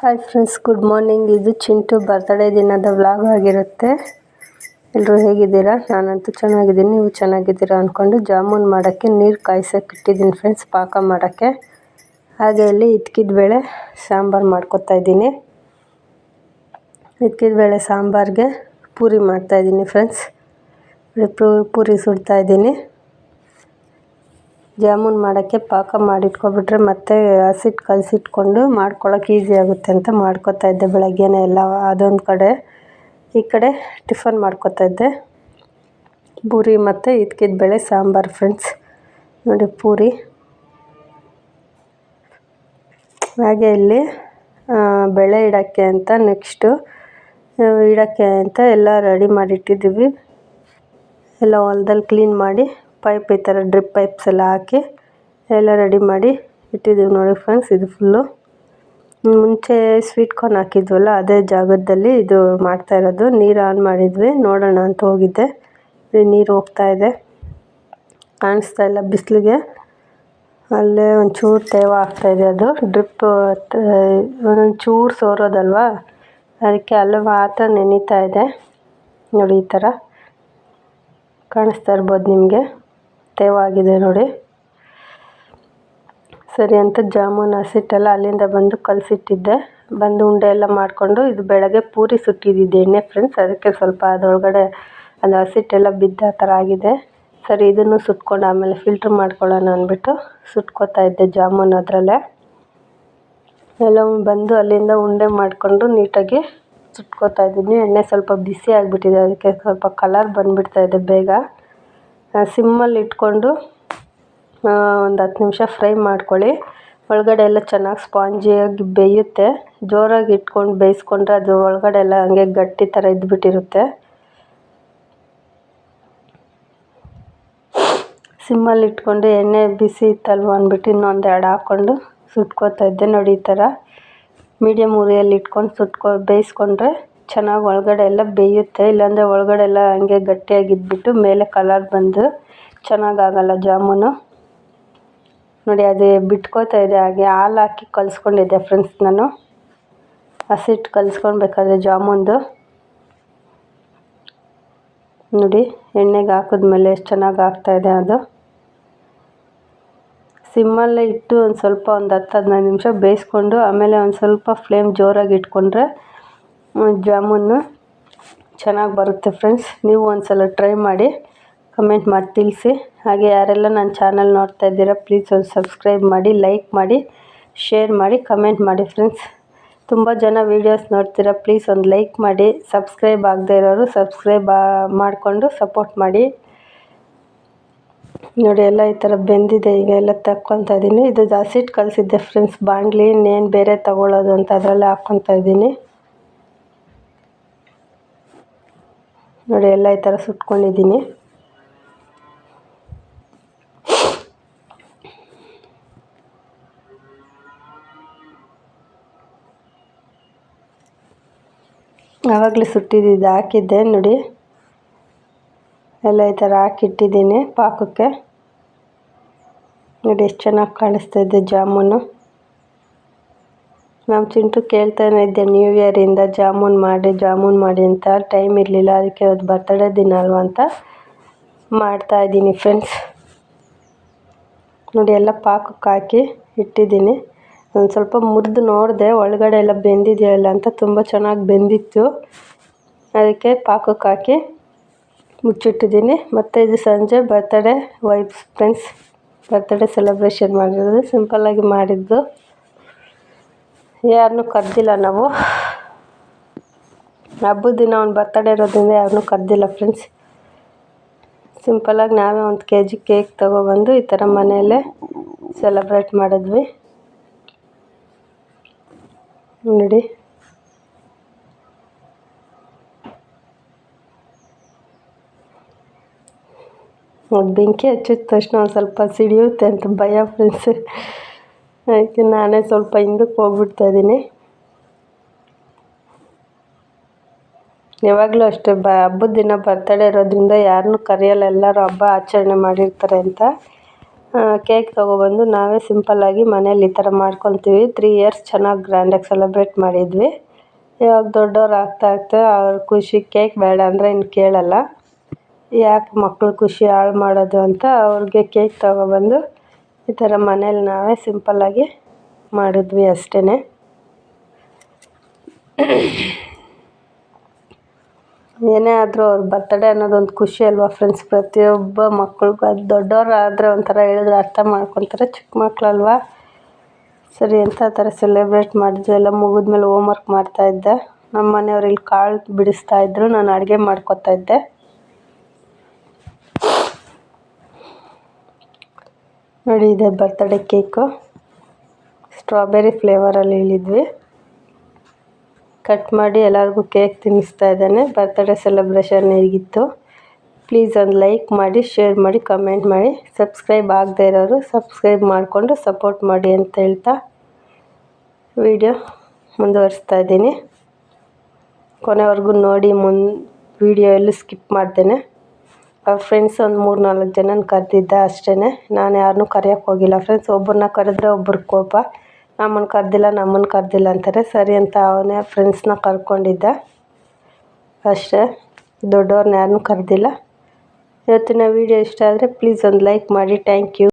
Hi friends good morning ಇದು Chintu. Birthday ದಿನದ vlog ಆಗಿರುತ್ತೆ. ಎಲ್ಲರೂ ಹೇಗಿದ್ದೀರಾ? ನಾನಂತೂ ಚೆನ್ನಾಗಿದ್ದೀನಿ. ನೀವು ಚೆನ್ನಾಗಿದ್ದೀರಾ ಅಂದ್ಕೊಂಡು ಜಾಮೂನ್ ಮಾಡೋಕ್ಕೆ ನೀರು ಕಾಯಿಸೋಕೆ ಇಟ್ಟಿದ್ದೀನಿ ಫ್ರೆಂಡ್ಸ್ ಪಾಕ ಮಾಡೋಕ್ಕೆ. ಹಾಗೆ ಇಲ್ಲಿ ಇದ್ಕಿದ ಬೇಳೆ ಸಾಂಬಾರು ಮಾಡ್ಕೊತಾ ಇದ್ದೀನಿ. ಇದ್ಕಿದ ಬೇಳೆ ಸಾಂಬಾರಿಗೆ ಪೂರಿ ಮಾಡ್ತಾಯಿದ್ದೀನಿ ಫ್ರೆಂಡ್ಸ್ ಪೂರಿ ಸುಡ್ತಾ ಇದ್ದೀನಿ. ಜಾಮೂನ್ ಮಾಡೋಕ್ಕೆ ಪಾಕ ಮಾಡಿಟ್ಕೊಬಿಟ್ರೆ ಮತ್ತೆ ಹಸಿಟ್ಟು ಕಲಸಿಟ್ಕೊಂಡು ಮಾಡ್ಕೊಳ್ಳೋಕೆ ಈಸಿ ಆಗುತ್ತೆ ಅಂತ ಮಾಡ್ಕೊತಾ ಇದ್ದೆ ಬೆಳಗ್ಗೆನೇ ಎಲ್ಲ ಅದೊಂದು ಕಡೆ. ಈ ಕಡೆ ಟಿಫನ್ ಮಾಡ್ಕೊತಾ ಇದ್ದೆ. ಪೂರಿ ಮತ್ತು ಇದ್ಕಿದ ಬೇಳೆ, ಸಾಂಬಾರು ಫ್ರೆಂಡ್ಸ್ ನೋಡಿ ಪೂರಿ. ಹಾಗೆ ಇಲ್ಲಿ ಬೆಳೆ ಇಡೋಕ್ಕೆ ಅಂತ ನೆಕ್ಸ್ಟು ಇಡೋಕ್ಕೆ ಅಂತ ಎಲ್ಲ ರೆಡಿ ಮಾಡಿಟ್ಟಿದ್ದೀವಿ. ಎಲ್ಲ ಹೊಲ್ದಲ್ಲಿ ಕ್ಲೀನ್ ಮಾಡಿ ಪೈಪ್ ಈ ಥರ ಡ್ರಿಪ್ ಪೈಪ್ಸ್ ಎಲ್ಲ ಹಾಕಿ ಎಲ್ಲ ರೆಡಿ ಮಾಡಿ ಇಟ್ಟಿದ್ದೀವಿ ನೋಡಿ ಫ್ರೆಂಡ್ಸ್, ಇದು ಫುಲ್ಲು. ಮುಂಚೆ ಸ್ವೀಟ್ ಕಾರ್ನ್ ಹಾಕಿದ್ವಲ್ಲ, ಅದೇ ಜಾಗದಲ್ಲಿ ಇದು ಮಾಡ್ತಾ ಇರೋದು. ನೀರು ಆನ್ ಮಾಡಿದ್ವಿ, ನೋಡೋಣ ಅಂತ ಹೋಗಿದ್ದೆ. ನೀರು ಹೋಗ್ತಾ ಇದೆ. ಕಾಣಿಸ್ತಾ ಇಲ್ಲ ಬಿಸಿಲಿಗೆ. ಅಲ್ಲೇ ಒಂಚೂರು ತೇವ ಆಗ್ತಾಯಿದೆ ಅದು. ಡ್ರಿಪ್ ಒಂದೊಂದು ಚೂರು ಸೋರೋದಲ್ವಾ? ಅದಕ್ಕೆ ಅಲ್ಲೇ ಮಾತ್ರ ನೆನೀತಾ ಇದೆ. ನೋಡಿ ಈ ಥರ. ಕಾಣಿಸ್ತಾ ಇರ್ಬೋದು ನಿಮಗೆ. ತೇವಾಗಿದೆ ನೋಡಿ. ಸರಿ ಅಂತ ಜಾಮೂನ್ ಹಸಿಟ್ಟೆಲ್ಲ ಅಲ್ಲಿಂದ ಬಂದು ಕಲಸಿಟ್ಟಿದ್ದೆ. ಬಂದು ಉಂಡೆ ಎಲ್ಲ ಮಾಡಿಕೊಂಡು ಇದು ಬೆಳಗ್ಗೆ ಪೂರಿ ಸುಟ್ಟಿದ್ದಿದ್ದೆ ಎಣ್ಣೆ ಫ್ರೆಂಡ್ಸ್ ಅದಕ್ಕೆ ಸ್ವಲ್ಪ ಅದರೊಳಗಡೆ ಅದು ಹಸಿಟ್ಟೆಲ್ಲ ಬಿದ್ದ ಥರ ಆಗಿದೆ. ಸರಿ, ಇದನ್ನು ಸುಟ್ಕೊಂಡು ಆಮೇಲೆ ಫಿಲ್ಟ್ರ್ ಮಾಡ್ಕೊಳ್ಳೋಣ ಅಂದ್ಬಿಟ್ಟು ಸುಟ್ಕೋತಾ ಇದ್ದೆ ಜಾಮೂನ್ ಅದರಲ್ಲೇ. ಎಲ್ಲ ಬಂದು ಅಲ್ಲಿಂದ ಉಂಡೆ ಮಾಡಿಕೊಂಡು ನೀಟಾಗಿ ಸುಟ್ಕೋತಾ ಇದ್ದೀನಿ. ಎಣ್ಣೆ ಸ್ವಲ್ಪ ಬಿಸಿ ಆಗಿಬಿಟ್ಟಿದೆ, ಅದಕ್ಕೆ ಸ್ವಲ್ಪ ಕಲರ್ ಬಂದುಬಿಡ್ತಾ ಇದೆ ಬೇಗ. ಸಿಮ್ಮಲ್ಲಿ ಇಟ್ಕೊಂಡು ಒಂದು ಹತ್ತು ನಿಮಿಷ ಫ್ರೈ ಮಾಡ್ಕೊಳ್ಳಿ. ಒಳಗಡೆ ಎಲ್ಲ ಚೆನ್ನಾಗಿ ಸ್ಪಾಂಜಿಯಾಗಿ ಬೇಯುತ್ತೆ. ಜೋರಾಗಿ ಇಟ್ಕೊಂಡು ಬೇಯಿಸ್ಕೊಂಡ್ರೆ ಅದು ಒಳಗಡೆ ಎಲ್ಲ ಹಂಗೆ ಗಟ್ಟಿ ಥರ ಇದ್ದುಬಿಟ್ಟಿರುತ್ತೆ ಸಿಮ್ಮಲ್ಲಿ ಇಟ್ಕೊಂಡು ಎಣ್ಣೆ ಬಿಸಿ ಇತ್ತಲ್ವ ಅಂದ್ಬಿಟ್ಟು ಇನ್ನೊಂದು ಎರಡು ಹಾಕ್ಕೊಂಡು ಸುಟ್ಕೋತಾ ಇದ್ದೆ ನೋಡಿ ಈ ಥರ ಮೀಡಿಯಮ್ ಉರಿಯಲ್ಲಿ ಇಟ್ಕೊಂಡು ಸುಟ್ಕೊ, ಬೇಯಿಸ್ಕೊಂಡ್ರೆ ಚೆನ್ನಾಗಿ ಒಳಗಡೆ ಎಲ್ಲ ಬೇಯುತ್ತೆ. ಇಲ್ಲಾಂದರೆ ಒಳಗಡೆ ಎಲ್ಲ ಹಂಗೆ ಗಟ್ಟಿಯಾಗಿ ಇದ್ಬಿಟ್ಟು ಮೇಲೆ ಕಲರ್ ಬಂದು ಚೆನ್ನಾಗಾಗಲ್ಲ ಜಾಮೂನು. ನೋಡಿ, ಅದೇ ಬಿಟ್ಕೋತಾ ಇದೆ. ಹಾಗೆ ಹಾಲು ಹಾಕಿ ಕಲಿಸ್ಕೊಂಡಿದ್ದೆ ಫ್ರೆಂಡ್ಸ್ ನಾನು. ಹಸಿಟ್ಟು ಕಲಿಸ್ಕೊಳ್ಬೇಕಾದ್ರೆ ಜಾಮೂನ್ದು. ನೋಡಿ, ಎಣ್ಣೆಗೆ ಹಾಕಿದ್ಮೇಲೆ ಎಷ್ಟು ಚೆನ್ನಾಗಿ ಆಗ್ತಾಯಿದೆ ಅದು. ಸಿಮ್ಮಲ್ಲೇ ಇಟ್ಟು ಒಂದು ಸ್ವಲ್ಪ ಒಂದು ಹತ್ತು ಹದಿನೈದು ನಿಮಿಷ ಬೇಯಿಸ್ಕೊಂಡು ಆಮೇಲೆ ಒಂದು ಸ್ವಲ್ಪ ಫ್ಲೇಮ್ ಜೋರಾಗಿ ಇಟ್ಕೊಂಡ್ರೆ ಜಾಮೂನು ಚೆನ್ನಾಗಿ ಬರುತ್ತೆ ಫ್ರೆಂಡ್ಸ್ ನೀವು ಒಂದ್ಸಲ ಟ್ರೈ ಮಾಡಿ ಕಮೆಂಟ್ ಮಾಡಿ, ತಿಳಿಸಿ. ಹಾಗೆ ಯಾರೆಲ್ಲ ನನ್ನ ಚಾನಲ್ ನೋಡ್ತಾ ಇದ್ದೀರಾ ಪ್ಲೀಸ್ ಒಂದು ಸಬ್ಸ್ಕ್ರೈಬ್ ಮಾಡಿ ಲೈಕ್ ಮಾಡಿ ಶೇರ್ ಮಾಡಿ ಕಮೆಂಟ್ ಮಾಡಿ ಫ್ರೆಂಡ್ಸ್ ತುಂಬ ಜನ ವೀಡಿಯೋಸ್ ನೋಡ್ತೀರಾ ಪ್ಲೀಸ್ ಒಂದು ಲೈಕ್ ಮಾಡಿ. ಸಬ್ಸ್ಕ್ರೈಬ್ ಆಗದೇ ಇರೋರು ಸಬ್ಸ್ಕ್ರೈಬ್ ಮಾಡಿಕೊಂಡು ಸಪೋರ್ಟ್ ಮಾಡಿ. ನೋಡಿ, ಎಲ್ಲ ಈ ಥರ ಬೆಂದಿದೆ, ಈಗ ಎಲ್ಲ ತಕ್ಕೊತಾ ಇದ್ದೀನಿ ಇದು ಜಾಸ್ತಿ ಕಲಿಸಿದ್ದೆ ಫ್ರೆಂಡ್ಸ್ ಬಾಣಲಿ, ಇನ್ನೇನು ಬೇರೆ ತಗೊಳ್ಳೋದು ಅಂತ ಅದರಲ್ಲೇ ಹಾಕ್ಕೊತಾ ಇದ್ದೀನಿ ನೋಡಿ, ಎಲ್ಲ ಈ ಥರ ಸುಟ್ಕೊಂಡಿದ್ದೀನಿ. ಆವಾಗಲೇ ಸುಟ್ಟಿದ್ದು ಹಾಕಿದ್ದೆ, ನೋಡಿ. ಎಲ್ಲ ಈ ಥರ ಹಾಕಿಟ್ಟಿದ್ದೀನಿ ಪಾಕಕ್ಕೆ. ನೋಡಿ, ಎಷ್ಟು ಚೆನ್ನಾಗಿ ಕಾಣಿಸ್ತಾ ಇದೆ ಜಾಮೂನು. ನಮ್ಮ ಚಿಂಟು ಕೇಳ್ತಾನೆ ಇದ್ದೆ ನ್ಯೂ ಇಯರಿಂದ ಜಾಮೂನ್ ಮಾಡಿ ಜಾಮೂನ್ ಮಾಡಿ ಅಂತ. ಟೈಮ್ ಇರಲಿಲ್ಲ, ಅದಕ್ಕೆ ಅದು ಬರ್ತಡೇ ದಿನ ಅಲ್ವಾ ಅಂತ ಮಾಡ್ತಾ ಇದ್ದೀನಿ ಫ್ರೆಂಡ್ಸ್ ನೋಡಿ, ಎಲ್ಲ ಪಾಕಕ್ಕೆ ಹಾಕಿ ಇಟ್ಟಿದ್ದೀನಿ. ಒಂದು ಸ್ವಲ್ಪ ಮುರಿದು ನೋಡಿದೆ, ಒಳಗಡೆ ಎಲ್ಲ ಬೆಂದಿದೆಯಲ್ಲ ಅಂತ ತುಂಬ ಚೆನ್ನಾಗಿ ಬೆಂದಿತ್ತು. ಅದಕ್ಕೆ ಪಾಕಕ್ಕೆ ಹಾಕಿ ಮುಚ್ಚಿಟ್ಟಿದ್ದೀನಿ. ಮತ್ತು ಇದು ಸಂಜೆ birthday wife's friends birthday celebration ಮಾಡಿರೋದು ಸಿಂಪಲ್ಲಾಗಿ ಮಾಡಿದ್ದು. ಯಾರನ್ನೂ ಕರೆದಿಲ್ಲ ನಾವು. ಹಬ್ಬದ ದಿನ ಅವ್ನು ಬರ್ತಡೇ ಇರೋದ್ರಿಂದ ಯಾರನ್ನೂ ಕರೆದಿಲ್ಲ ಫ್ರೆಂಡ್ಸ್ ಸಿಂಪಲ್ಲಾಗಿ ನಾವೇ ಒಂದು ಕೆ ಜಿ ಕೇಕ್ ತೊಗೊಬಂದು ಈ ಥರ ಮನೆಯಲ್ಲೇ ಸೆಲೆಬ್ರೇಟ್ ಮಾಡಿದ್ವಿ. ನೋಡಿ. ಬೆಂಕಿ ಹಚ್ಚಿದ ತಕ್ಷಣ ಒಂದು ಸ್ವಲ್ಪ ಸಿಡಿಯುತ್ತೆ ಅಂತ ಭಯ ಫ್ರೆಂಡ್ಸ್ ಅದಕ್ಕೆ ನಾನೇ ಸ್ವಲ್ಪ ಹಿಂದಕ್ಕೆ ಹೋಗ್ಬಿಡ್ತಾ ಇದ್ದೀನಿ. ಯಾವಾಗಲೂ ಅಷ್ಟೇ ಬ, ಹಬ್ಬದ ದಿನ ಬರ್ತಡೇ ಇರೋದ್ರಿಂದ ಯಾರನ್ನೂ ಕರೆಯಲ್ಲ, ಎಲ್ಲರೂ ಹಬ್ಬ ಆಚರಣೆ ಮಾಡಿರ್ತಾರೆ ಅಂತ. ಕೇಕ್ ತೊಗೊಬಂದು ನಾವೇ ಸಿಂಪಲ್ಲಾಗಿ ಮನೇಲಿ ಈ ಥರ ಮಾಡ್ಕೊತೀವಿ ತ್ರೀ ಇಯರ್ಸ್ ಚೆನ್ನಾಗಿ ಗ್ರ್ಯಾಂಡಾಗಿ ಸೆಲೆಬ್ರೇಟ್ ಮಾಡಿದ್ವಿ. ಯಾವಾಗ ದೊಡ್ಡವ್ರು ಆಗ್ತಾ ಆಗ್ತಾ ಅವ್ರ ಖುಷಿ, ಕೇಕ್ ಬೇಡ ಅಂದರೆ ಇನ್ನು ಕೇಳಲ್ಲ. ಯಾಕೆ ಮಕ್ಕಳು ಖುಷಿ ಹಾಳು ಮಾಡೋದು ಅಂತ ಅವ್ರಿಗೆ ಕೇಕ್ ತೊಗೊಬಂದು ಈ ಥರ ಮನೇಲಿ ನಾವೇ ಸಿಂಪಲ್ಲಾಗಿ ಮಾಡಿದ್ವಿ ಅಷ್ಟೇ ಏನೇ ಆದರೂ ಅವ್ರ ಬರ್ತಡೇ ಅನ್ನೋದೊಂದು ಖುಷಿ ಅಲ್ವಾ ಫ್ರೆಂಡ್ಸ್ ಪ್ರತಿಯೊಬ್ಬ ಮಕ್ಳಿಗೂ? ಅದು ದೊಡ್ಡವ್ರು ಆದರೆ ಒಂಥರ ಹೇಳಿದ್ರೆ ಅರ್ಥ ಮಾಡ್ಕೊತಾರೆ ಚಿಕ್ಕ ಮಕ್ಕಳಲ್ವಾ ಸರಿ ಎಂಥ ಥರ ಸೆಲೆಬ್ರೇಟ್ ಮಾಡಿದ್ವಿ. ಎಲ್ಲ ಮುಗಿದ್ಮೇಲೆ ಹೋಮ್ ವರ್ಕ್ ಮಾಡ್ತಾಯಿದ್ದೆ ನಮ್ಮ ಮನೆಯವ್ರು ಇಲ್ಲಿ ಕಾಳು ಬಿಡಿಸ್ತಾಯಿದ್ರು ನಾನು ಅಡುಗೆ ಮಾಡ್ಕೊತಾ ಇದ್ದೆ. ನೋಡಿ ಇದೆ ಬರ್ತಡೇ ಕೇಕು ಸ್ಟ್ರಾಬೆರಿ ಫ್ಲೇವರಲ್ಲಿ ಹೇಳಿದ್ವಿ. ಕಟ್ ಮಾಡಿ ಎಲ್ಲರಿಗೂ ಕೇಕ್ ತಿನ್ನಿಸ್ತಾ ಇದ್ದಾನೆ. ಬರ್ತಡೇ ಸೆಲೆಬ್ರೇಷನ್ ಹೇಗಿತ್ತು? ಪ್ಲೀಸ್ ಒಂದು ಲೈಕ್ ಮಾಡಿ ಶೇರ್ ಮಾಡಿ ಕಮೆಂಟ್ ಮಾಡಿ. ಸಬ್ಸ್ಕ್ರೈಬ್ ಆಗದೇ ಇರೋರು ಸಬ್ಸ್ಕ್ರೈಬ್ ಮಾಡಿಕೊಂಡು ಸಪೋರ್ಟ್ ಮಾಡಿ ಅಂತ ಹೇಳ್ತಾ ವಿಡಿಯೋ ಮುಂದುವರಿಸ್ತಾ ಇದ್ದೀನಿ. ಕೊನೆವರೆಗೂ ನೋಡಿ ಮುನ್ ವಿಡಿಯೋ ಎಲ್ಲೂ ಸ್ಕಿಪ್ ಮಾಡ್ತೇನೆ. ಅವ್ರ ಫ್ರೆಂಡ್ಸ್ ಒಂದು ಮೂರು ನಾಲ್ಕು ಜನನ ಕರೆದಿದ್ದೆ ಅಷ್ಟೇ ನಾನು ಯಾರನ್ನು ಕರೆಯೋಕ್ಕೆ ಹೋಗಿಲ್ಲ ಫ್ರೆಂಡ್ಸ್ ಒಬ್ಬರನ್ನ ಕರೆದ್ರೆ ಒಬ್ರಿಗೆ ಕೋಪ. ನಮ್ಮನ್ನು ಕರೆದಿಲ್ಲ ನಮ್ಮನ್ನು ಕರೆದಿಲ್ಲ ಅಂತಾರೆ. ಸರಿ ಅಂತ ಅವನೇ ಫ್ರೆಂಡ್ಸ್ನ ಕರ್ಕೊಂಡಿದ್ದ. ಅಷ್ಟೇ. ದೊಡ್ಡವ್ರನ್ನ ಯಾರನ್ನೂ ಕರೆದಿಲ್ಲ. ಇವತ್ತಿನ ವಿಡಿಯೋ ಇಷ್ಟ ಆದರೆ ಪ್ಲೀಸ್ ಒಂದು ಲೈಕ್ ಮಾಡಿ. Thank you